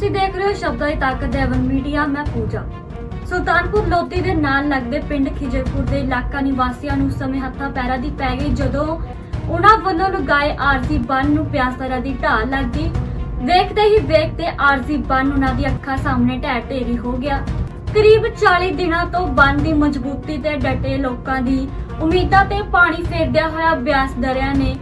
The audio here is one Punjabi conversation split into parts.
ਤੁਸੀਂ ਦੇਖ ਰਹੇ ਹੋ ਸ਼ਬਦਾਂ ਦੀ ਤਾਕਤ ਦੇਵਨ ਮੀਡੀਆ, ਮੈਂ ਪੂਜਾ। ਸੁਲਤਾਨਪੁਰ ਲੋਧੀ ਦੇ ਨਾਲ ਲੱਗਦੇ ਪਿੰਡ ਖਿਜਰਪੁਰ ਦੇ ਇਲਾਕਾ ਨਿਵਾਸੀਆਂ ਨੂੰ ਸਮੇਂ ਹੱਥਾਂ ਪੈਰਾਂ ਦੀ ਪੈ ਗਈ ਜਦੋਂ ਉਹਨਾਂ ਵੱਲੋਂ ਲਗਾਏ ਆਰਜ਼ੀ ਬੰਨ ਨੂੰ ਪਿਆਸਰਾ ਦੀ ਢਾਲ ਲੱਗ। ਗਈ ਵੇਖਦੇ ਹੀ ਵੇਖਦੇ ਆਰਜ਼ੀ ਬੰਨ ਉਹਨਾਂ ਦੀ ਅੱਖਾਂ ਸਾਹਮਣੇ ਢਹਿ ਢੇਰੀ ਹੋ ਗਿਆ। ਕਰੀਬ 40 ਦਿਨਾਂ ਤੋਂ ਬੰਨ ਦੀ ਮਜ਼ਬੂਤੀ ਤੇ ਡਟੇ ਲੋਕਾਂ ਦੀ ਉਮੀਦਾਂ ਤੇ ਪਾਣੀ ਫੇਰਦਿਆ ਹੋਇਆ ਬਿਆਸ ਦਰਿਆ ਨੇ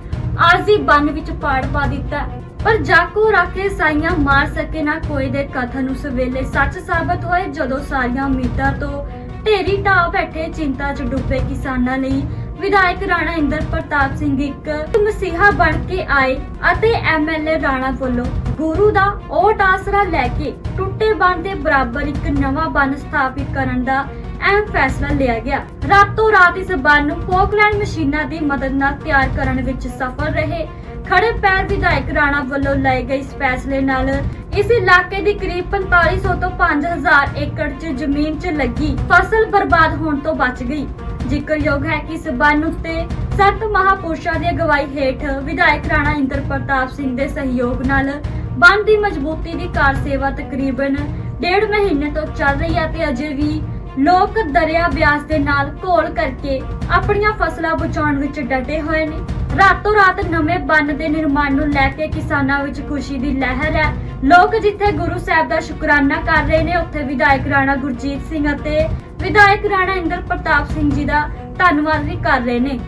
ਆਰਜ਼ੀ ਬੰਨ ਵਿੱਚ ਪਾੜ ਪਾ ਦਿੱਤਾ। ਪਰ ਜਾਕੂ ਰਾਖੇ ਸਾਈਆਂ ਮਾਰ ਸਕੇ ਨਾ ਕੋਈ ਦੇ ਕਥਨ ਉਸ ਵੇਲੇ। ਸੱਚ ਸਾਬਤ ਹੋਏ ਜਦੋਂ ਸਾਰੀਆਂ ਉਮੀਦਾਂ ਤੋਂ ਢੇਰੀ ਢਾਹ ਬੈਠੇ ਚਿੰਤਾ 'ਚ ਡੁੱਬੇ ਕਿਸਾਨਾਂ ਲਈ। ਵਿਧਾਇਕ ਰਾਣਾ ਇੰਦਰ ਪ੍ਰਤਾਪ ਸਿੰਘ ਇੱਕ ਮਸੀਹਾ ਬਣ ਕੇ ਆਏ ਅਤੇ ਐਮਐਲਏ ਰਾਣਾ ਵੱਲੋਂ ਗੁਰੂ ਦਾ ਓਟ ਆਸਰਾ ਲੈ ਕੇ ਟੁੱਟੇ ਬੰਨ ਦੇ ਬਰਾਬਰ ਇੱਕ ਨਵਾਂ ਬੰਨ ਸਥਾਪਿਤ ਕਰਨ ਦਾ ਅਹਿਮ ਫੈਸਲਾ ਲਿਆ ਗਿਆ। ਰਾਤੋਂ ਰਾਤ ਇਸ ਬੰਨ ਨੂੰ ਪੋਕਲੈਂਡ ਮਸ਼ੀਨਾਂ ਦੀ ਮਦਦ ਨਾਲ ਤਿਆਰ ਕਰਨ ਵਿੱਚ ਸਫਲ ਰਹੇ। ਖੜੇ ਪੈਰ ਵਿਧਾਇਕ ਰਾਣਾ ਵੱਲੋਂ ਲਏ ਗਏ ਇਸ ਫੈਸਲੇ ਨਾਲ ਇਸ ਇਲਾਕੇ ਦੀ ਕਰੀਬ 4500 ਤੋਂ 5000 ਏਕੜ 'ਚ ਜ਼ਮੀਨ 'ਚ ਲੱਗੀ ਫਸਲ ਬਰਬਾਦ ਹੋਣ ਤੋਂ ਬਚ ਗਈ। ਜ਼ਿਕਰਯੋਗ ਹੈ ਕਿ ਇਸ ਬੰਨ ਉੱਤੇ ਸੱਤ ਮਹਾਪੁਰਸ਼ਾਂ ਦੀ ਅਗਵਾਈ ਹੇਠ ਵਿਧਾਇਕ ਰਾਣਾ ਇੰਦਰ ਪ੍ਰਤਾਪ ਸਿੰਘ ਦੇ ਸਹਿਯੋਗ ਨਾਲ ਬੰਨ ਦੀ ਮਜ਼ਬੂਤੀ ਦੀ ਕਾਰ ਸੇਵਾ ਤਕਰੀਬਨ ਡੇਢ ਮਹੀਨੇ ਤੋਂ ਚੱਲ ਰਹੀ ਹੈ ਤੇ ਅਜੇ ਵੀ ਲੋਕ ਦਰਿਆ ਬਿਆਸ ਦੇ ਨਾਲ ਘੋਲ ਕਰਕੇ ਆਪਣੀਆਂ ਫਸਲਾਂ ਬਚਾਉਣ ਵਿੱਚ ਡਟੇ ਹੋਏ ਨੇ। ਰਾਤੋਂ ਰਾਤ ਨਵੇਂ ਬੰਨ ਦੇ ਨਿਰਮਾਣ ਨੂੰ ਲੈ ਕੇ ਕਿਸਾਨਾਂ ਵਿੱਚ ਖੁਸ਼ੀ ਦੀ ਲਹਿਰ ਹੈ। ਲੋਕ ਜਿੱਥੇ ਗੁਰੂ ਸਾਹਿਬ ਦਾ ਸ਼ੁਕਰਾਨਾ ਕਰ ਰਹੇ ਨੇ, ਉੱਥੇ ਵਿਧਾਇਕ ਰਾਣਾ ਗੁਰਜੀਤ ਸਿੰਘ ਅਤੇ ਵਿਧਾਇਕ ਰਾਣਾ ਇੰਦਰ ਪ੍ਰਤਾਪ ਸਿੰਘ ਜੀ ਦਾ ਧੰਨਵਾਦ ਵੀ ਕਰ ਰਹੇ ਨੇ।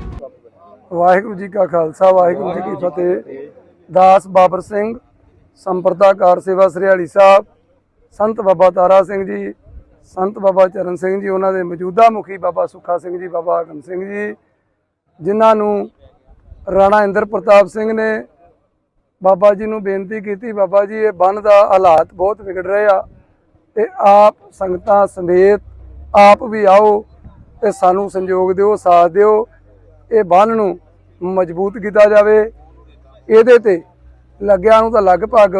ਵਾਹਿਗੁਰੂ ਜੀ ਕਾ ਖਾਲਸਾ, ਵਾਹਿਗੁਰੂ ਜੀ ਕੀ ਫਤਿਹ। ਦਾਸ ਬਾਬਰ ਸਿੰਘ ਸੰਪਰਦਾ ਕਾਰ ਸੇਵਾ ਸਰਿਆਲੀ ਸਾਹਿਬ, ਸੰਤ ਬਾਬਾ ਤਾਰਾ ਸਿੰਘ ਜੀ ਸੰਤ ਬਾਬਾ ਚਰਨ ਸਿੰਘ ਜੀ, ਉਹਨਾਂ ਦੇ ਮੌਜੂਦਾ ਮੁਖੀ ਬਾਬਾ ਸੁੱਖਾ ਸਿੰਘ ਜੀ, ਬਾਬਾ ਆਗਮ ਸਿੰਘ ਜੀ, ਜਿਨ੍ਹਾਂ ਨੂੰ ਰਾਣਾ ਇੰਦਰ ਪ੍ਰਤਾਪ ਸਿੰਘ ਨੇ ਬਾਬਾ ਜੀ ਨੂੰ ਬੇਨਤੀ ਕੀਤੀ, ਬਾਬਾ ਜੀ, ਇਹ ਬੰਨ ਦਾ ਹਾਲਾਤ ਬਹੁਤ ਵਿਗੜ ਰਹੇ ਆ ਤੇ ਆਪ ਸੰਗਤਾਂ ਸਮੇਤ ਆਪ ਵੀ ਆਓ ਤੇ ਸਾਨੂੰ ਸੰਯੋਗ ਦਿਓ, ਸਾਥ ਦਿਓ, ਇਹ ਬੰਨ ਨੂੰ ਮਜ਼ਬੂਤ ਕੀਤਾ ਜਾਵੇ। ਇਹਦੇ ਤੇ ਲੱਗਿਆ ਨੂੰ ਤਾਂ ਲਗਭਗ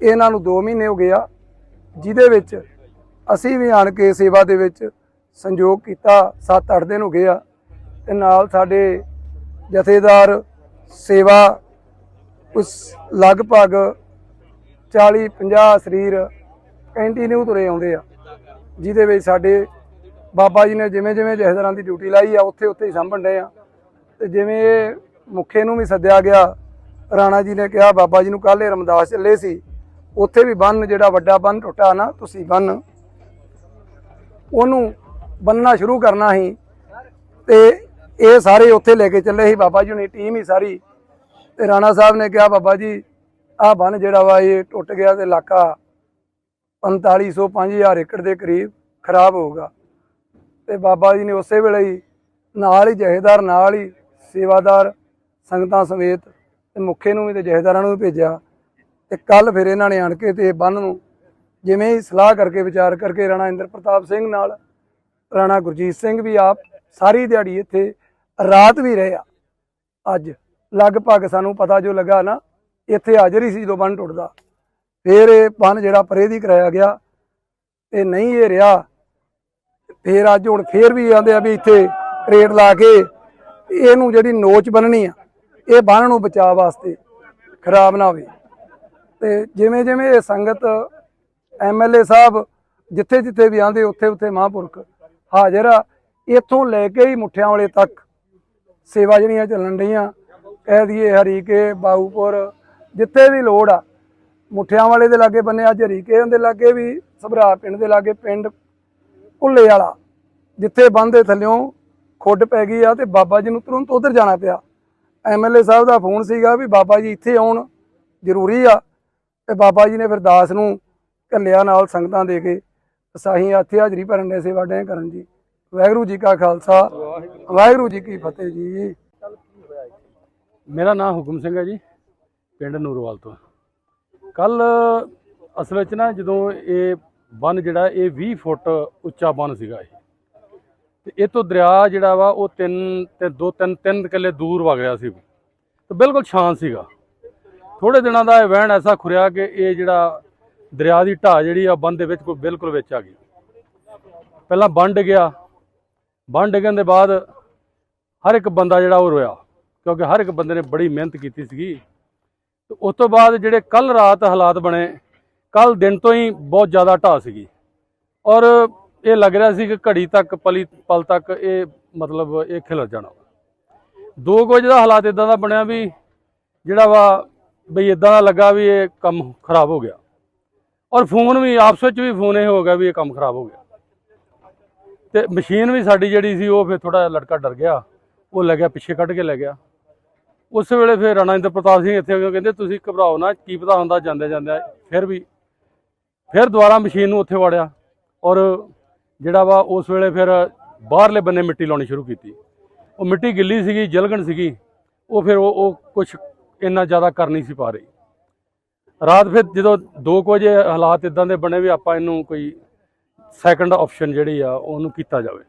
ਇਹਨਾਂ ਨੂੰ 2 ਮਹੀਨੇ ਹੋ ਗਿਆ ਜਿਹਦੇ ਵਿੱਚ ਅਸੀਂ ਵੀ ਆਣ ਕੇ ਸੇਵਾ ਦੇ ਵਿੱਚ ਸੰਯੋਗ ਕੀਤਾ 7-8 ਦਿਨ ਹੋ ਗਏ ਆ, ਤੇ ਨਾਲ ਸਾਡੇ ਜਥੇਦਾਰ ਸੇਵਾ ਉਸ ਲਗਭਗ 40-50 ਸਰੀਰ ਕੰਟੀਨਿਊ ਤੁਰੇ ਆਉਂਦੇ ਆ, ਜਿਹਦੇ ਵਿੱਚ ਸਾਡੇ ਬਾਬਾ ਜੀ ਨੇ ਜਿਵੇਂ ਜਿਵੇਂ ਜਥੇਦਾਰਾਂ ਦੀ ਡਿਊਟੀ ਲਾਈ ਆ ਉੱਥੇ ਉੱਥੇ ਹੀ ਸਾਂਭਣ ਡਏ ਆ, ਤੇ ਜਿਵੇਂ ਮੁਖੇ ਨੂੰ ਵੀ ਸੱਦਿਆ ਗਿਆ, ਰਾਣਾ ਜੀ ਨੇ ਕਿਹਾ, ਬਾਬਾ ਜੀ ਨੂੰ ਕੱਲ੍ਹ ਇਹ ਰਮਦਾਸ ਚੱਲੇ ਸੀ, ਉੱਥੇ ਵੀ ਬੰਨ, ਜਿਹੜਾ ਵੱਡਾ ਬੰਨ ਟੁੱਟਾ ਨਾ, ਤੁਸੀਂ ਬੰਨ ਉਹਨੂੰ ਬੰਨਣਾ ਸ਼ੁਰੂ ਕਰਨਾ ਸੀ ਤੇ ਇਹ ਸਾਰੇ ਉੱਥੇ ਲੈ ਕੇ ਚੱਲੇ ਸੀ ਬਾਬਾ ਜੀ ਨੇ ਟੀਮ ਹੀ ਸਾਰੀ। ਤੇ ਰਾਣਾ ਸਾਹਿਬ ਨੇ ਕਿਹਾ, ਬਾਬਾ ਜੀ, ਆਹ ਬੰਨ ਜਿਹੜਾ ਵਾ ਇਹ ਟੁੱਟ ਗਿਆ ਤੇ ਇਲਾਕਾ 4500 5000 ਏਕੜ ਦੇ ਕਰੀਬ ਖਰਾਬ ਹੋਊਗਾ ਤੇ ਬਾਬਾ ਜੀ ਨੇ ਉਸੇ ਵੇਲੇ ਹੀ ਨਾਲ ਹੀ ਜਹੇਦਾਰ, ਨਾਲ ਹੀ ਸੇਵਾਦਾਰ ਸੰਗਤਾਂ ਸਮੇਤ ਤੇ ਮੁਖੇ ਨੂੰ ਵੀ ਤੇ ਜਹੇਦਾਰਾਂ ਨੂੰ ਵੀ ਭੇਜਿਆ। ਤੇ ਕੱਲ ਫਿਰ ਇਹਨਾਂ ਨੇ ਆਣ ਕੇ ਤੇ ਬੰਨ ਨੂੰ ਜਿਵੇਂ ਸਲਾਹ ਕਰਕੇ ਵਿਚਾਰ ਕਰਕੇ ਰਾਣਾ ਇੰਦਰ ਪ੍ਰਤਾਪ ਸਿੰਘ ਨਾਲ, ਰਾਣਾ ਗੁਰਜੀਤ ਸਿੰਘ ਵੀ ਆਪ ਸਾਰੀ ਦਿਹਾੜੀ ਇੱਥੇ ਰਾਤ ਵੀ ਰਹੇ ਆ। ਅੱਜ ਲਗਭਗ ਸਾਨੂੰ ਪਤਾ ਜੋ ਲੱਗਾ ਨਾ, ਇੱਥੇ ਹਾਜ਼ਰ ਹੀ ਸੀ ਜਦੋਂ ਬੰਨ ਟੁੱਟਦਾ। ਫਿਰ ਇਹ ਬੰਨ ਜਿਹੜਾ ਪਰੇ ਦੀ ਕਰਾਇਆ ਗਿਆ ਤੇ ਨਹੀਂ ਇਹ ਰਿਹਾ। ਫਿਰ ਅੱਜ ਹੁਣ ਫੇਰ ਵੀ ਆਂਦੇ ਆ ਵੀ ਇੱਥੇ ਰੇਟ ਲਾ ਕੇ ਇਹਨੂੰ ਜਿਹੜੀ ਨੋਚ ਬੰਨਣੀ ਆ, ਇਹ ਬੰਨ ਨੂੰ ਬਚਾਅ ਵਾਸਤੇ ਖਰਾਬ ਨਾ ਹੋਵੇ। ਤੇ ਜਿਵੇਂ ਜਿਵੇਂ ਇਹ ਸੰਗਤ ਐਮਐਲਏ ਸਾਹਿਬ ਜਿੱਥੇ ਜਿੱਥੇ ਵੀ ਆਂਦੇ ਉੱਥੇ ਉੱਥੇ ਮਹਾਂਪੁਰਖ ਹਾਜ਼ਰ ਆ। ਇੱਥੋਂ ਲੈ ਕੇ ਹੀ ਮੁੱਠਿਆਂ ਵਾਲੇ ਤੱਕ ਸੇਵਾ ਜਿਹੜੀਆਂ ਚੱਲਣ ਰਹੀਆਂ ਕਹਿ ਦਈਏ ਹਰੀਕੇ, ਬਾਊਪੁਰ, ਜਿੱਥੇ ਵੀ ਲੋੜ ਆ, ਮੁੱਠਿਆਂ ਵਾਲੇ ਦੇ ਲਾਗੇ ਬੰਨੇ, ਅੱਜ ਹਰੀਕੇ ਦੇ ਲਾਗੇ ਵੀ, ਸਭਰਾ ਪਿੰਡ ਦੇ ਲਾਗੇ ਪਿੰਡ ਭੁੱਲੇ ਵਾਲਾ, ਜਿੱਥੇ ਬੰਦੇ ਥੱਲਿਓਂ ਖੁੱਡ ਪੈ ਗਈ ਆ ਤੇ ਬਾਬਾ ਜੀ ਨੂੰ ਤੁਰੰਤ ਉਧਰ ਜਾਣਾ ਪਿਆ। ਐਮਐਲਏ ਸਾਹਿਬ ਦਾ ਫੋਨ ਸੀਗਾ ਵੀ ਬਾਬਾ ਜੀ ਇੱਥੇ ਆਉਣ ਜ਼ਰੂਰੀ ਆ ਤੇ ਬਾਬਾ ਜੀ ਨੇ ਫਿਰ ਦਾਸ ਨੂੰ ਘੱਲਿਆ ਨਾਲ ਸੰਗਤਾਂ ਦੇ ਕੇ ਸਾਹੀਂ ਇੱਥੇ ਹਾਜ਼ਰੀ ਭਰਨ ਦੇ ਸੇਵਾ ਡੇ ਕਰਨ ਜੀ। ਵਾਹਿਗੁਰੂ ਜੀ ਕਾ ਖਾਲਸਾ, ਵਾਹਿਗੁਰੂ ਜੀ ਕੀ ਫਤਿਹ ਜੀ। ਮੇਰਾ ਨਾਮ ਹੁਕਮ ਸਿੰਘ ਹੈ ਜੀ, ਪਿੰਡ ਨੂਰਵਾਲ ਤੋਂ। ਕੱਲ ਅਸਲ ਵਿੱਚ ਨਾ ਜਦੋਂ ਇਹ ਬੰਨ ਜਿਹੜਾ, ਇਹ 20 ਫੁੱਟ ਉੱਚਾ ਬੰਨ ਸੀਗਾ ਇਹ। ਤੇ ਇਹ ਤੋਂ ਦਰਿਆ ਜਿਹੜਾ ਵਾ, ਉਹ ਤਿੰਨ ਤੇ ਦੋ ਤਿੰਨ ਤਿੰਨ ਕਿੱਲੇ ਦੂਰ ਵਗ ਰਿਹਾ ਸੀ। ਤੇ ਬਿਲਕੁਲ ਸ਼ਾਂਤ ਸੀਗਾ। ਥੋੜੇ ਦਿਨਾਂ ਦਾ ਇਹ ਵਹਿਣ ਐਸਾ ਖੁਰਿਆ ਕਿ ਇਹ ਜਿਹੜਾ ਦਰਿਆ ਦੀ ਢਾਹ ਜਿਹੜੀ ਆ ਬੰਦ ਦੇ ਵਿੱਚ ਕੋਈ ਬਿਲਕੁਲ ਵਿੱਚ ਆ ਗਈ। ਪਹਿਲਾਂ ਬੰਨ ਗਿਆ। ਬੰਨ ਡਿੱਗਣ ਦੇ ਬਾਅਦ ਹਰ ਇੱਕ ਬੰਦਾ ਜਿਹੜਾ ਉਹ ਰੋਇਆ, ਕਿਉਂਕਿ ਹਰ ਇੱਕ ਬੰਦੇ ਨੇ ਬੜੀ ਮਿਹਨਤ ਕੀਤੀ ਸੀਗੀ। ਤੇ ਉਸ ਤੋਂ ਬਾਅਦ ਜਿਹੜੇ ਕੱਲ ਰਾਤ ਹਾਲਾਤ ਬਣੇ ਕੱਲ ਦਿਨ ਤੋਂ ਹੀ ਬਹੁਤ ਜ਼ਿਆਦਾ ਢਾਹ ਸੀਗੀ। ਔਰ ਇਹ ਲੱਗ ਰਿਹਾ ਸੀ ਕਿ ਘੜੀ ਤੱਕ, ਪਲੀ, ਪਲ ਤੱਕ ਇਹ ਮਤਲਬ ਇਹ ਖਿਲਰ ਜਾਣਾ ਦੋ ਕੁ ਵਜੇ ਦਾ ਹਾਲਾਤ ਇਦਾਂ ਦਾ ਬਣਿਆ ਵੀ ਜਿਹੜਾ ਵਾ ਬਈ ਇਦਾਂ ਦਾ ਲੱਗਾ ਵੀ ਇਹ ਕੰਮ ਖਰਾਬ ਹੋ ਗਿਆ। ਔਰ ਫੋਨ ਵੀ, ਆਪਸ ਵਿੱਚ ਵੀ ਫੋਨ ਇਹ ਹੋ ਗਿਆ ਵੀ ਇਹ ਕੰਮ ਖਰਾਬ ਹੋ ਗਿਆ। ਤੇ ਮਸ਼ੀਨ ਵੀ ਸਾਡੀ ਜਿਹੜੀ ਸੀ, ਉਹ ਫਿਰ ਥੋੜਾ ਲੜਕਾ ਡਰ ਗਿਆ। ਉਹ ਲੱਗਿਆ ਪਿੱਛੇ ਕੱਢ ਕੇ ਲੈ ਗਿਆ। ਉਸ ਵੇਲੇ ਫਿਰ ਰਾਣਾ ਇੰਦਰ ਪ੍ਰਤਾਪ ਸਿੰਘ ਇੱਥੇ ਆ ਕੇ ਕਹਿੰਦੇ, ਤੁਸੀਂ ਘਬਰਾਓ ਨਾ, ਕੀ ਪਤਾ ਹੁੰਦਾ ਜਾਂਦੇ ਜਾਂਦੇ ਫਿਰ ਵੀ। ਫਿਰ ਦੁਬਾਰਾ ਮਸ਼ੀਨ ਨੂੰ ਉੱਥੇ ਵੜਿਆ। ਔਰ ਜਿਹੜਾ ਵਾ, ਉਸ ਵੇਲੇ ਫਿਰ ਬਾਹਰਲੇ ਬੰਨੇ ਮਿੱਟੀ ਲਾਉਣੀ ਸ਼ੁਰੂ ਕੀਤੀ। ਉਹ ਮਿੱਟੀ ਗਿੱਲੀ ਸੀਗੀ, ਜਲਗਣ ਸੀਗੀ। ਉਹ ਫਿਰ ਉਹ ਉਹ ਕੁਝ ਇੰਨਾ ਜ਼ਿਆਦਾ ਕਰ ਨਹੀਂ ਸੀ ਪਾ ਰਹੀ। ਰਾਤ ਫਿਰ ਜਦੋਂ 2 ਵਜੇ ਹਾਲਾਤ ਇਦਾਂ ਦੇ ਬਣੇ ਵੀ ਆਪਾਂ ਇਹਨੂੰ ਕੋਈ ਸੈਕੰਡ ਆਪਸ਼ਨ ਜਿਹੜੀ ਆ, ਉਹਨੂੰ ਕੀਤਾ ਜਾਵੇ।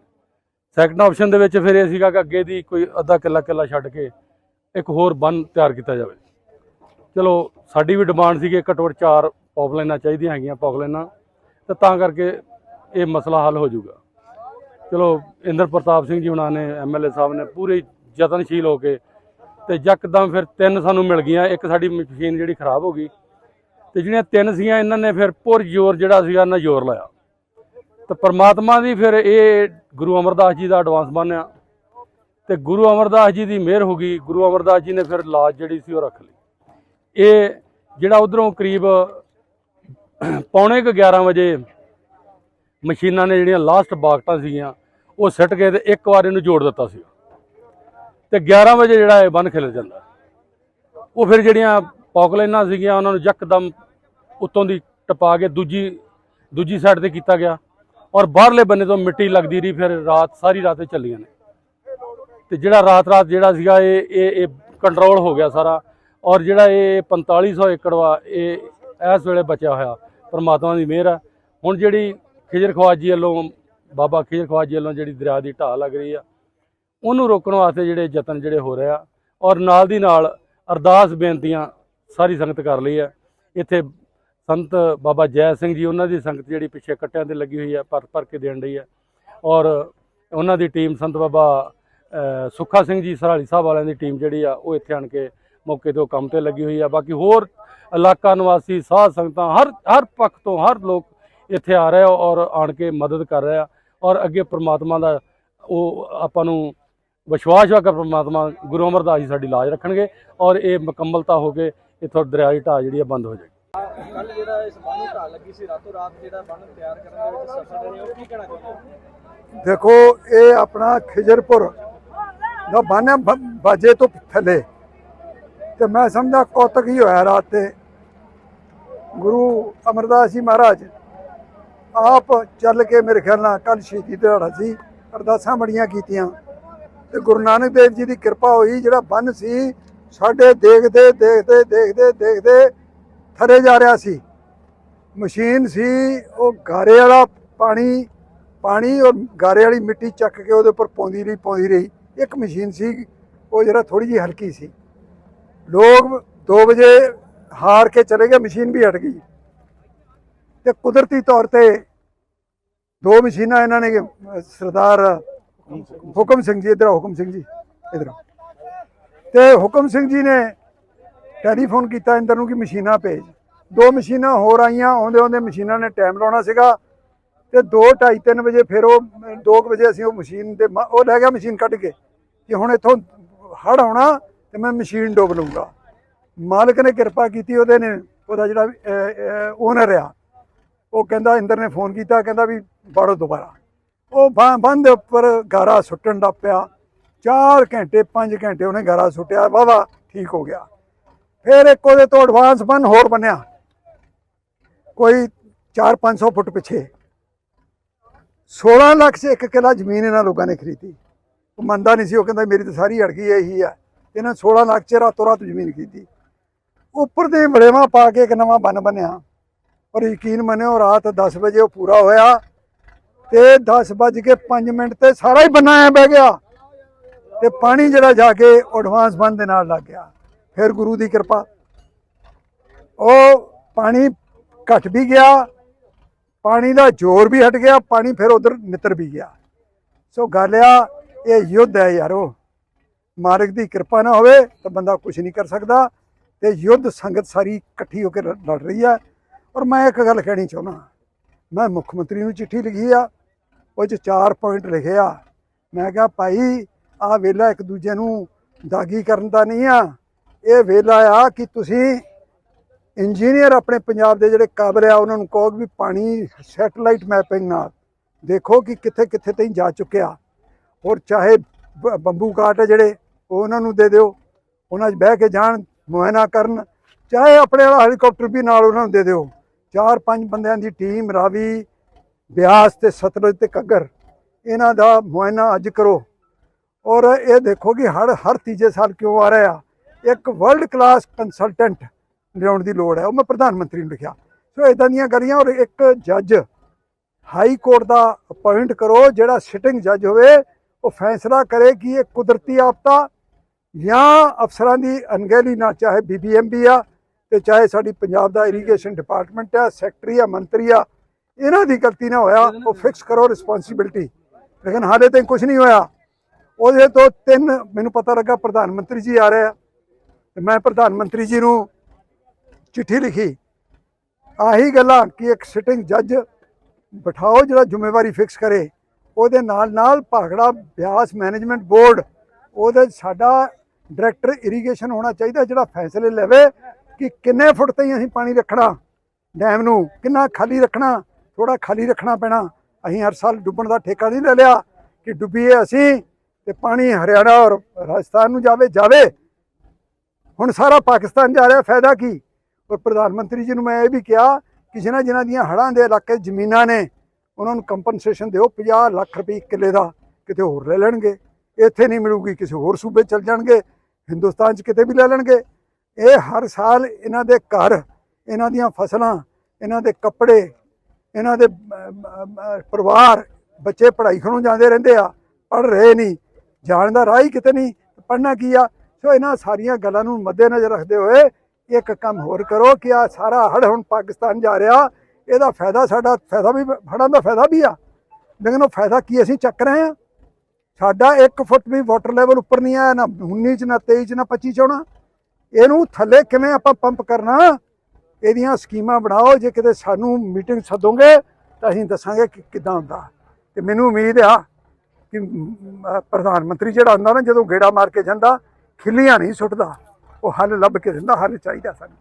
ਸੈਕੰਡ ਆਪਸ਼ਨ ਦੇ ਵਿੱਚ ਫਿਰ ਇਹ ਸੀਗਾ ਕਿ ਅੱਗੇ ਦੀ ਕੋਈ ਅੱਧਾ ਕਿੱਲਾ ਕਿੱਲਾ ਛੱਡ ਕੇ ਇੱਕ ਹੋਰ ਬੰਨ ਤਿਆਰ ਕੀਤਾ ਜਾਵੇ। ਚਲੋ, ਸਾਡੀ ਵੀ ਡਿਮਾਂਡ ਸੀ ਕਿ ਘੱਟੋ ਘੱਟ ਚਾਰ ਪੌਪਲਾਈਨਾਂ ਚਾਹੀਦੀਆਂ ਹੈਗੀਆਂ ਪੌਪਲਾਈਨਾਂ ਤੇ ਤਾਂ ਕਰਕੇ ਇਹ ਮਸਲਾ ਹੱਲ ਹੋ ਜਾਊਗਾ। ਚਲੋ, ਇੰਦਰ ਪ੍ਰਤਾਪ ਸਿੰਘ ਜੀ ਹੁਣਾਂ ਨੇ ਐਮਐਲਏ ਸਾਹਿਬ ਨੇ ਪੂਰੇ ਯਤਨਸ਼ੀਲ ਹੋ ਕੇ ਤੇ ਯਕਦਮ ਫਿਰ ਤਿੰਨ ਸਾਨੂੰ ਮਿਲ ਗਈਆਂ। ਇੱਕ ਸਾਡੀ ਮਸ਼ੀਨ ਜਿਹੜੀ ਖਰਾਬ ਹੋ ਗਈ ਤੇ ਜਿਹੜੀਆਂ ਤਿੰਨ ਸੀਗੀਆਂ, ਇਹਨਾਂ ਨੇ ਫਿਰ ਪੁਰ ਜ਼ੋਰ ਜਿਹੜਾ ਸੀਗਾ ਨਾ ਜ਼ੋਰ ਲਾਇਆ। ਤੇ ਪਰਮਾਤਮਾ ਦੀ ਫਿਰ ਇਹ ਗੁਰੂ ਅਮਰਦਾਸ ਜੀ ਦਾ ਐਡਵਾਂਸ ਬਣਿਆ। ਤੇ ਗੁਰੂ ਅਮਰਦਾਸ ਜੀ ਦੀ ਮਿਹਰ ਹੋ ਗਈ। ਗੁਰੂ ਅਮਰਦਾਸ ਜੀ ਨੇ ਫਿਰ ਲਾਜ ਜਿਹੜੀ ਸੀ ਉਹ ਰੱਖ ਲਈ। ਇਹ ਜਿਹੜਾ ਉਧਰੋਂ ਕਰੀਬ ਪੌਣੇ ਕੁ 11 ਵਜੇ ਮਸ਼ੀਨਾਂ ਨੇ ਜਿਹੜੀਆਂ ਲਾਸਟ ਬਾਕਟਾਂ ਸੀਗੀਆਂ, ਉਹ ਸਿੱਟ ਕੇ ਤੇ ਇੱਕ ਵਾਰ ਇਹਨੂੰ ਜੋੜ ਦਿੱਤਾ ਸੀ। ਤੇ 11 ਵਜੇ ਜਿਹੜਾ ਇਹ ਬੰਨ ਖਿਲ ਜਾਂਦਾ। ਉਹ ਫਿਰ ਜਿਹੜੀਆਂ ਪੌਕਲਾਈਨਾਂ ਸੀਗੀਆਂ, ਉਹਨਾਂ ਨੂੰ ਯਕਦਮ ਉੱਤੋਂ ਦੀ ਟਪਾ ਕੇ ਦੂਜੀ ਦੂਜੀ ਸਾਈਡ ਤੇ ਕੀਤਾ ਗਿਆ। ਔਰ ਬਾਹਰਲੇ ਬੰਨੇ ਤੋਂ ਮਿੱਟੀ ਲੱਗਦੀ ਰਹੀ, ਫਿਰ ਰਾਤ, ਸਾਰੀ ਰਾਤ ਇਹ ਚੱਲੀਆਂ ਨੇ। ਤੇ ਜਿਹੜਾ ਰਾਤ ਰਾਤ ਜਿਹੜਾ ਸੀਗਾ, ਇਹ ਇਹ ਇਹ ਕੰਟਰੋਲ ਹੋ ਗਿਆ ਸਾਰਾ। ਔਰ ਜਿਹੜਾ ਇਹ 4500 ਏਕੜ ਵਾ, ਇਹ, ਇਸ ਵੇਲੇ ਬਚਿਆ ਹੋਇਆ। ਪਰਮਾਤਮਾ ਦੀ ਮਿਹਰ ਆ ਹੁਣ ਜਿਹੜੀ ਖਿਜਰ ਖਵਾਜੀ ਵੱਲੋਂ, ਬਾਬਾ ਖਿਜਰ ਖਵਾਜੀ ਵੱਲੋਂ ਜਿਹੜੀ ਦਰਿਆ ਦੀ ਢਾਹ ਲੱਗ ਰਹੀ ਆ, ਉਹਨੂੰ ਰੋਕਣ ਵਾਸਤੇ ਜਿਹੜੇ ਯਤਨ ਜਿਹੜੇ ਹੋ ਰਹੇ ਆ। ਔਰ ਨਾਲ ਦੀ ਨਾਲ ਅਰਦਾਸ ਬੇਨਤੀਆਂ ਸਾਰੀ ਸੰਗਤ ਕਰ ਲਈ ਆ। ਇੱਥੇ ਸੰਤ ਬਾਬਾ ਜੈ ਸਿੰਘ ਜੀ, ਉਹਨਾਂ ਦੀ ਸੰਗਤ ਜਿਹੜੀ ਪਿੱਛੇ ਕੱਟਿਆਂ ਤੇ ਲੱਗੀ ਹੋਈ ਹੈ ਭਰ ਭਰ ਕੇ ਦੇਣ ਰਹੀ ਹੈ ਔਰ ਉਹਨਾਂ ਦੀ ਟੀਮ ਸੰਤ ਬਾਬਾ ਸੁੱਖਾ ਸਿੰਘ ਜੀ, ਸਰਾਲੀ ਸਾਹਿਬ ਵਾਲਿਆਂ ਦੀ ਟੀਮ ਜਿਹੜੀ ਆ, ਉਹ ਇੱਥੇ ਆਣ ਕੇ ਮੌਕੇ ਤੇ ਉਹ ਕੰਮ ਤੇ ਲੱਗੀ ਹੋਈ ਆ। ਬਾਕੀ ਹੋਰ ਇਲਾਕਾ ਨਿਵਾਸੀ, ਸਾਧ ਸੰਗਤਾਂ, ਹਰ ਹਰ ਪੱਖ ਤੋਂ ਹਰ ਲੋਕ ਇੱਥੇ ਆ ਰਹੇ ਆ ਔਰ ਆਣ ਕੇ ਮਦਦ ਕਰ ਰਹੇ ਆ। ਔਰ ਅੱਗੇ ਪ੍ਰਮਾਤਮਾ ਦਾ ਉਹ ਆਪਾਂ ਨੂੰ ਵਿਸ਼ਵਾਸ ਹੈ ਕਿ ਪ੍ਰਮਾਤਮਾ ਗੁਰੂ ਅਮਰਦਾਸ ਜੀ ਸਾਡੀ ਲਾਜ ਰੱਖਣਗੇ ਔਰ ਇਹ ਮੁਕੰਮਲਤਾ ਹੋ ਕੇ ਇੱਥੋਂ ਦਰਿਆ ਦੀ ਢਾਹ ਜਿਹੜੀ ਆ ਬੰਦ ਹੋ ਜਾਏਗੀ। ਕੱਲ ਜਿਹੜਾ ਇਸ ਬੰਨ ਨੂੰ ਢਾਲ ਲੱਗੀ ਸੀ, ਰਾਤੋਂ ਰਾਤ ਜਿਹੜਾ ਬੰਨ ਤਿਆਰ ਕਰਨ ਦੇ ਵਿੱਚ ਸਫਲ ਰਹੇ ਹੋ, ਕੀ ਕਹਿਣਾ ਚਾਹੁੰਦੇ ਦੇਖੋ, ਇਹ ਆਪਣਾ ਖਿਜਰਪੁਰ ਦਾ ਬਾਨਾ ਬਾਜੇ ਤੋਂ ਥੱਲੇ। ਤੇ ਮੈਂ ਸਮਝਦਾ ਕੌਤਕ ਹੀ ਹੋਇਆ ਰਾਤ ਤੇ। ਗੁਰੂ ਅਮਰਦਾਸ ਜੀ ਮਹਾਰਾਜ, ਆਪ ਚੱਲ ਕੇ ਮੇਰੇ ਖਿਆਲ ਨਾਲ ਕੱਲ ਸ਼ਹੀਦੀ ਦਿਹਾੜਾ ਸੀ, ਅਰਦਾਸਾਂ ਬੜੀਆਂ ਕੀਤੀਆਂ। ਤੇ ਗੁਰੂ ਨਾਨਕ ਦੇਵ ਜੀ ਦੀ ਕਿਰਪਾ ਹੋਈ, ਜਿਹੜਾ ਬੰਨ ਸੀ, ਸਾਡੇ ਦੇਖਦੇ ਦੇਖਦੇ ਦੇਖਦੇ ਦੇਖਦੇ ਥਰੇ ਜਾ ਰਿਹਾ ਸੀ। ਮਸ਼ੀਨ ਸੀ, ਉਹ ਗਾਰੇ ਵਾਲਾ ਪਾਣੀ ਪਾਣੀ ਔਰ ਗਾਰੇ ਵਾਲੀ ਮਿੱਟੀ ਚੱਕ ਕੇ ਉਹਦੇ ਉੱਪਰ ਪਾਉਂਦੀ ਰਹੀ ਪਾਉਂਦੀ ਰਹੀ। ਇੱਕ ਮਸ਼ੀਨ ਸੀ, ਉਹ ਜਿਹੜਾ ਥੋੜੀ ਜਿਹੀ ਹਲਕੀ ਸੀ। ਲੋਕ 2 ਵਜੇ ਹਾਰ ਕੇ ਚਲੇ ਗਏ, ਮਸ਼ੀਨ ਵੀ ਹਟ ਗਈ। ਤੇ ਕੁਦਰਤੀ ਤੌਰ ਤੇ ਦੋ ਮਸ਼ੀਨਾਂ ਇਹਨਾਂ ਨੇ, ਸਰਦਾਰ ਹੁਕਮ ਸਿੰਘ ਜੀ, ਇਧਰ ਹੁਕਮ ਸਿੰਘ ਜੀ, ਇਧਰ ਤੇ ਹੁਕਮ ਸਿੰਘ ਜੀ ਨੇ ਟੈਲੀਫੋਨ ਕੀਤਾ ਇੰਦਰ ਨੂੰ ਕਿ ਮਸ਼ੀਨਾਂ ਭੇਜ। ਦੋ ਮਸ਼ੀਨਾਂ ਹੋਰ ਆਈਆਂ ਆਉਂਦੇ ਆਉਂਦੇ ਮਸ਼ੀਨਾਂ ਨੇ ਟਾਈਮ ਲਾਉਣਾ ਸੀਗਾ। ਤੇ 2 2:30 3 ਵਜੇ ਫਿਰ ਉਹ 2 ਵਜੇ ਅਸੀਂ ਉਹ ਮਸ਼ੀਨ ਦੇ ਮ- ਉਹ ਲੈ ਗਿਆ ਮਸ਼ੀਨ ਕੱਢ ਕੇ। ਕਿ ਹੁਣ ਇੱਥੋਂ ਹੜ ਆਉਣਾ ਤੇ ਮੈਂ ਮਸ਼ੀਨ ਡੋਬ ਲਊਂਗਾ। ਮਾਲਕ ਨੇ ਕਿਰਪਾ ਕੀਤੀ ਉਹਦੇ ਨੇ, ਉਹਦਾ ਜਿਹੜਾ ਓਨਰ ਆ। ਉਹ ਕਹਿੰਦਾ, ਇੰਦਰ ਨੇ ਫੋਨ ਕੀਤਾ, ਕਹਿੰਦਾ ਵੀ ਬਾੜੋ ਦੁਬਾਰਾ। ਉਹ ਬਾਂ- ਬੰਦ ਦੇ ਉੱਪਰ ਗਾਰਾ ਸੁੱਟਣ ਦਾ ਪਿਆ। 4 ਘੰਟੇ 5 ਘੰਟੇ ਉਹਨੇ ਗਾਰਾ ਸੁੱਟਿਆ। ਵਾਵਾ ਠੀਕ ਹੋ ਗਿਆ। ਫਿਰ ਇੱਕ ਉਹਦੇ ਤੋਂ ਐਡਵਾਂਸ ਬਨ ਹੋਰ ਬਣਿਆ ਕੋਈ 4-500 ਫੁੱਟ ਪਿੱਛੇ। 16 ਲੱਖ 'ਚ ਇੱਕ ਕਿੱਲਾ ਜ਼ਮੀਨ ਇਹਨਾਂ ਲੋਕਾਂ ਨੇ ਖਰੀਦੀ। ਉਹ ਮੰਨਦਾ ਨਹੀਂ ਸੀ, ਉਹ ਕਹਿੰਦਾ ਮੇਰੀ ਤਾਂ ਸਾਰੀ ਅੜ ਇਹੀ ਆ। ਇਹਨਾਂ 16 ਲੱਖ 'ਚ ਰਾਤੋਂ ਰਾਤ ਜ਼ਮੀਨ ਖਰੀਦੀ। ਉੱਪਰ ਦੇ ਵੜੇਵਾ ਪਾ ਕੇ ਇੱਕ ਨਵਾਂ ਬੰਨ ਬਣਿਆ ਔਰ ਯਕੀਨ ਮੰਨਿਓ, ਰਾਤ 10 ਵਜੇ ਉਹ ਪੂਰਾ ਹੋਇਆ। ਤੇ 10 ਵੱਜ ਕੇ 5 ਮਿੰਟ ਤੇ ਸਾਰਾ ਹੀ ਬੰਨਾ ਐ ਬਹਿ ਗਿਆ। ਤੇ ਪਾਣੀ ਜਿਹੜਾ ਜਾ ਕੇ ਐਡਵਾਂਸ ਬੰਨ ਦੇ ਨਾਲ ਲੱਗ ਗਿਆ। ਫਿਰ ਗੁਰੂ ਦੀ ਕਿਰਪਾ। ਉਹ ਪਾਣੀ ਘਟ ਵੀ ਗਿਆ, ਪਾਣੀ ਦਾ ਜ਼ੋਰ ਵੀ ਹਟ ਗਿਆ, ਪਾਣੀ ਫਿਰ ਉਧਰ ਨਿੱਤਰ ਵੀ ਗਿਆ। ਸੋ ਗੱਲ ਆ, ਇਹ ਯੁੱਧ ਹੈ ਯਾਰੋ। ਮਾਰਗ ਦੀ ਕਿਰਪਾ ਨਾ ਹੋਵੇ ਤਾਂ ਬੰਦਾ ਕੁਝ ਨਹੀਂ ਕਰ ਸਕਦਾ। ਤੇ ਯੁੱਧ ਸੰਗਤ ਸਾਰੀ ਇਕੱਠੀ ਹੋ ਕੇ ਲੜ ਰਹੀ ਹੈ। ਔਰ ਮੈਂ ਇੱਕ ਗੱਲ ਕਹਿਣੀ ਚਾਹੁੰਦਾ ਮੈਂ ਮੁੱਖ ਮੰਤਰੀ ਨੂੰ ਚਿੱਠੀ ਲਿਖੀ ਆ, ਉਹ 'ਚ ਚਾਰ ਪੁਆਇੰਟ ਲਿਖੇ ਆ। ਮੈਂ ਕਿਹਾ ਭਾਈ ਆ ਵੇਲਾ ਇੱਕ ਦੂਜੇ ਨੂੰ ਦਾਗੀ ਕਰਨ ਦਾ ਨਹੀਂ ਆ। ਇਹ ਵੇਲਾ ਆ ਕਿ ਤੁਸੀਂ ਇੰਜੀਨੀਅਰ ਆਪਣੇ ਪੰਜਾਬ ਦੇ ਜਿਹੜੇ ਕਾਬਲ ਆ, ਉਹਨਾਂ ਨੂੰ ਕਹੋ ਵੀ ਪਾਣੀ ਸੈਟਲਾਈਟ ਮੈਪਿੰਗ ਨਾਲ ਦੇਖੋ ਕਿ ਕਿੱਥੇ ਕਿੱਥੇ ਤਾਈਂ ਜਾ ਚੁੱਕਿਆ। ਔਰ ਚਾਹੇ ਬ- ਬੰਬੂ ਕਾਟ ਆ ਜਿਹੜੇ, ਉਹ ਉਹਨਾਂ ਨੂੰ ਦੇ ਦਿਓ। ਉਹਨਾਂ 'ਚ ਬਹਿ ਕੇ ਜਾਣ, ਮੁਆਇਨਾ ਕਰਨ। ਚਾਹੇ ਆਪਣੇ ਵਾਲਾ ਹੈਲੀਕਾਪਟਰ ਵੀ ਨਾਲ ਉਹਨਾਂ ਨੂੰ ਦੇ ਦਿਓ। ਚਾਰ ਪੰਜ ਬੰਦਿਆਂ ਦੀ ਟੀਮ, ਰਾਵੀ, ਬਿਆਸ ਤੇ ਸਤਲੁਜ ਤੇ ਘੱਗਰ, ਇਹਨਾਂ ਦਾ ਮੁਆਇਨਾ ਅੱਜ ਕਰੋ। ਔਰ ਇਹ ਦੇਖੋ ਕਿ ਹਰ ਹਰ ਤੀਜੇ ਸਾਲ ਕਿਉਂ ਆ ਰਿਹਾ? ਇੱਕ ਵਰਲਡ ਕਲਾਸ ਕੰਸਲਟੈਂਟ ਲਿਆਉਣ ਦੀ ਲੋੜ ਹੈ। ਉਹ ਮੈਂ ਪ੍ਰਧਾਨ ਮੰਤਰੀ ਨੂੰ ਲਿਖਿਆ। ਸੋ ਇਦਾਂ ਦੀਆਂ ਗੱਲਾਂ ਔਰ ਇੱਕ ਜੱਜ ਹਾਈ ਕੋਰਟ ਦਾ ਅਪਾਇੰਟ ਕਰੋ, ਜਿਹੜਾ ਸਿਟਿੰਗ ਜੱਜ ਹੋਵੇ, ਉਹ ਫੈਸਲਾ ਕਰੇ ਕਿ ਇਹ ਕੁਦਰਤੀ ਆਫਤਾ ਜਾਂ ਅਫਸਰਾਂ ਦੀ ਅਣਗਹਿਲੀ ਨਾਲ, ਚਾਹੇ ਬੀਬੀਐਮਬੀ ਆ ਤੇ ਚਾਹੇ ਸਾਡੀ ਪੰਜਾਬ ਦਾ ਇਰੀਗੇਸ਼ਨ ਡਿਪਾਰਟਮੈਂਟ ਆ ਸੈਕਟਰੀ ਆ, ਮੰਤਰੀ ਆ, ਇਹਨਾਂ ਦੀ ਗਲਤੀ ਨਾ ਹੋਇਆ, ਉਹ ਫਿਕਸ ਕਰੋ ਰਿਸਪੌਂਸਿਬਿਲਟੀ ਲੇਕਿਨ ਹਾਲੇ ਤਾਈਂ ਕੁਝ ਨਹੀਂ ਹੋਇਆ। ਉਹਦੇ ਤੋਂ ਤਿੰਨ, ਮੈਨੂੰ ਪਤਾ ਲੱਗਾ ਪ੍ਰਧਾਨ ਮੰਤਰੀ ਜੀ ਆ ਰਹੇ ਆ। ਤੇ ਮੈਂ ਪ੍ਰਧਾਨ ਮੰਤਰੀ ਜੀ ਨੂੰ ਚਿੱਠੀ ਲਿਖੀ। ਆਹੀ ਗੱਲਾਂ ਕਿ ਇੱਕ ਸਿਟਿੰਗ ਜੱਜ ਬਿਠਾਓ ਜਿਹੜਾ ਜ਼ਿੰਮੇਵਾਰੀ ਫਿਕਸ ਕਰੇ। ਉਹਦੇ ਨਾਲ ਨਾਲ ਭਾਗੜਾ ਬਿਆਸ ਮੈਨੇਜਮੈਂਟ ਬੋਰਡ ਉਹਦੇ ਸਾਡਾ ਡਾਇਰੈਕਟਰ ਇਰੀਗੇਸ਼ਨ ਹੋਣਾ ਚਾਹੀਦਾ ਜਿਹੜਾ ਫੈਸਲੇ ਲਵੇ ਕਿ ਕਿੰਨੇ ਫੁੱਟ ਤਾਈਂ ਅਸੀਂ ਪਾਣੀ ਰੱਖਣਾ ਡੈਮ ਨੂੰ ਕਿੰਨਾ ਖਾਲੀ ਰੱਖਣਾ ਥੋੜਾ ਖਾਲੀ ਰੱਖਣਾ ਪੈਣਾ। ਅਸੀਂ ਹਰ ਸਾਲ ਡੁੱਬਣ ਦਾ ਠੇਕਾ ਨਹੀਂ ਲੈ ਲਿਆ ਕਿ ਡੁੱਬੀਏ ਅਸੀਂ ਤੇ ਪਾਣੀ ਹਰਿਆਣਾ ਔਰ ਰਾਜਸਥਾਨ ਨੂੰ ਜਾਵੇ ਜਾਵੇ ਹੁਣ ਸਾਰਾ ਪਾਕਿਸਤਾਨ ਜਾ ਰਿਹਾ, ਫਾਇਦਾ ਕੀ? ਔਰ ਪ੍ਰਧਾਨ ਮੰਤਰੀ ਜੀ ਨੂੰ ਮੈਂ ਇਹ ਵੀ ਕਿਹਾ ਕਿ ਜਿਨ੍ਹਾਂ ਜਿਨ੍ਹਾਂ ਦੀਆਂ ਹੜ੍ਹਾਂ ਦੇ ਇਲਾਕੇ ਜ਼ਮੀਨਾਂ ਨੇ, ਉਹਨਾਂ ਨੂੰ ਕੰਪਨਸੇਸ਼ਨ ਦਿਓ 50 ਲੱਖ ਰੁਪਏ ਕਿੱਲੇ ਦਾ ਕਿਤੇ ਹੋਰ ਲੈ ਲੈਣਗੇ। ਇੱਥੇ ਨਹੀਂ ਮਿਲੂਗੀ, ਕਿਸੇ ਹੋਰ ਸੂਬੇ ਚਲ ਜਾਣਗੇ, ਹਿੰਦੁਸਤਾਨ 'ਚ ਕਿਤੇ ਵੀ ਲੈ ਲੈਣਗੇ। ਇਹ ਹਰ ਸਾਲ ਇਹਨਾਂ ਦੇ ਘਰ, ਇਹਨਾਂ ਦੀਆਂ ਫਸਲਾਂ, ਇਹਨਾਂ ਦੇ ਕੱਪੜੇ, ਇਹਨਾਂ ਦੇ ਪਰਿਵਾਰ, ਬੱਚੇ ਪੜ੍ਹਾਈ ਖਣੋਂ ਜਾਂਦੇ ਰਹਿੰਦੇ ਆ, ਪੜ੍ਹ ਰਹੇ ਨਹੀਂ। ਜਾਣ ਦਾ ਰਾਹ ਹੀ ਕਿਤੇ ਨਹੀਂ, ਪੜ੍ਹਨਾ ਕੀ ਆ? ਸੋ ਇਹਨਾਂ ਸਾਰੀਆਂ ਗੱਲਾਂ ਨੂੰ ਮੱਦੇਨਜ਼ਰ ਰੱਖਦੇ ਹੋਏ ਇੱਕ ਕੰਮ ਹੋਰ ਕਰੋ ਕਿ ਆ ਸਾਰਾ ਹੜ ਹੁਣ ਪਾਕਿਸਤਾਨ ਜਾ ਰਿਹਾ, ਇਹਦਾ ਫਾਇਦਾ ਸਾਡਾ, ਫਾਇਦਾ ਵੀ ਹੜਾਂ ਦਾ ਫਾਇਦਾ ਵੀ ਆ। ਲੇਕਿਨ ਉਹ ਫਾਇਦਾ ਕੀ ਅਸੀਂ ਚੱਕ ਰਹੇ ਆ ਸਾਡਾ 1 ਫੁੱਟ ਵੀ ਵਾਟਰ ਲੈਵਲ ਉੱਪਰ ਨਹੀਂ ਆਇਆ, ਨਾ 19 ਚ, ਨਾ 23 ਚ, ਨਾ 25 ਚ ਹੋਣਾ। ਇਹਨੂੰ ਥੱਲੇ ਕਿਵੇਂ ਆਪਾਂ ਪੰਪ ਕਰਨਾ? ਇਹਦੀਆਂ ਸਕੀਮਾਂ ਬਣਾਓ, ਜੇ ਕਿਤੇ ਸਾਨੂੰ ਮੀਟਿੰਗ ਸੱਦੋਗੇ ਤਾਂ ਅਸੀਂ ਦੱਸਾਂਗੇ ਕਿ ਕਿੱਦਾਂ ਹੁੰਦਾ। ਤੇ ਮੈਨੂੰ ਉਮੀਦ ਆ ਕਿ ਪ੍ਰਧਾਨ ਮੰਤਰੀ ਜਿਹੜਾ ਹੁੰਦਾ ਨਾ, ਜਦੋਂ ਗੇੜਾ ਮਾਰ ਕੇ ਜਾਂਦਾ ਖਿੱਲੀਆਂ ਨਹੀਂ ਸੁੱਟਦਾ ਉਹ ਹੱਲ ਲੱਭ ਕੇ ਦਿੰਦਾ ਹੱਲ ਚਾਹੀਦਾ ਸਾਨੂੰ।